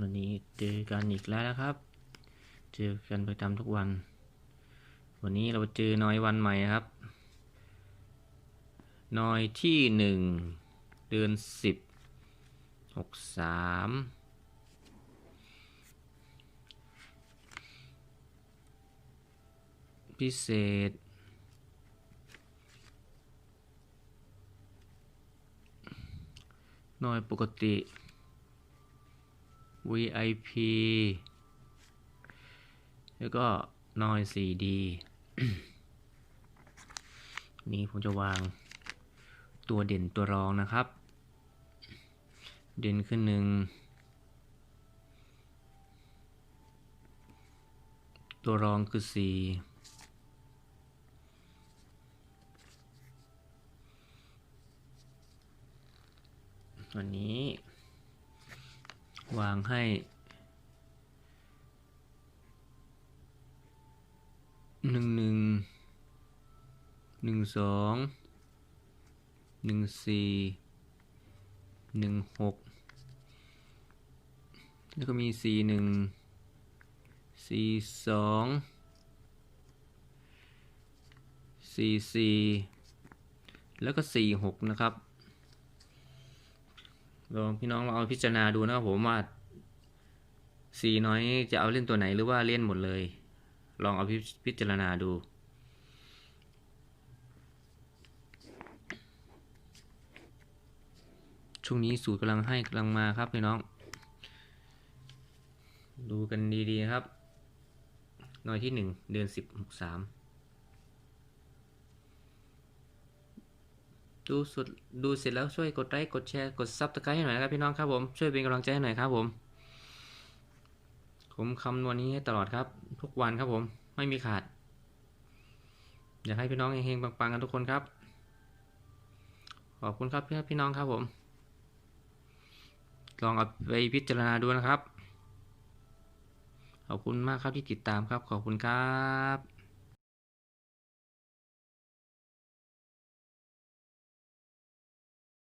วันนี้เจอกันอีกแล้วนะครับ เจอกันประจำทุกวัน วันนี้เราเจอน้อยวันใหม่ครับ น้อยที่หนึ่งเดือนสิบหกสามพิเศษน้อยปกติ VIP แล้วก็น้อย 4D นี่ผมจะวางตัวเด่นตัวรองนะครับ เด่นขึ้นหนึ่งตัวรองคือ 4 วันนี้ วางให้ หนึ่งหนึ่ง หนึ่งสอง หนึ่งสี่ หนึ่งหก แล้วก็มีสี่หนึ่ง สี่สอง สี่สี่ แล้วก็สี่หกนะครับ ลองพี่น้องลองเอาพิจารณาดูนะครับผมว่าสีน้อยจะเอาเล่นตัวไหนหรือว่าเล่นหมดเลย ลองเอาพิพจารณาดูช่วงนี้สูตรกำลังให้กำลังมาครับพี่น้อง ดูกันดีๆครับน่อยที่หนึ่งเดือนสิบหกสาม ดูสุดดูเสร็จแล้วช่วยกดไลค์กดแชร์กดซับสไครต์ให้หน่อยนะครับพี่น้องครับผมช่วยเป็นกำลังใจให้หน่อยครับผม ผมคำนวณนี้ให้ตลอดครับ ทุกวันครับผมไม่มีขาด อยากให้พี่น้องเฮงๆปังๆกันทุกคนครับ ขอบคุณครับพี่พี่น้องครับผม ลองเอาไปพิจารณาดูนะครับ ขอบคุณมากครับที่ติดตามครับ ขอบคุณครับ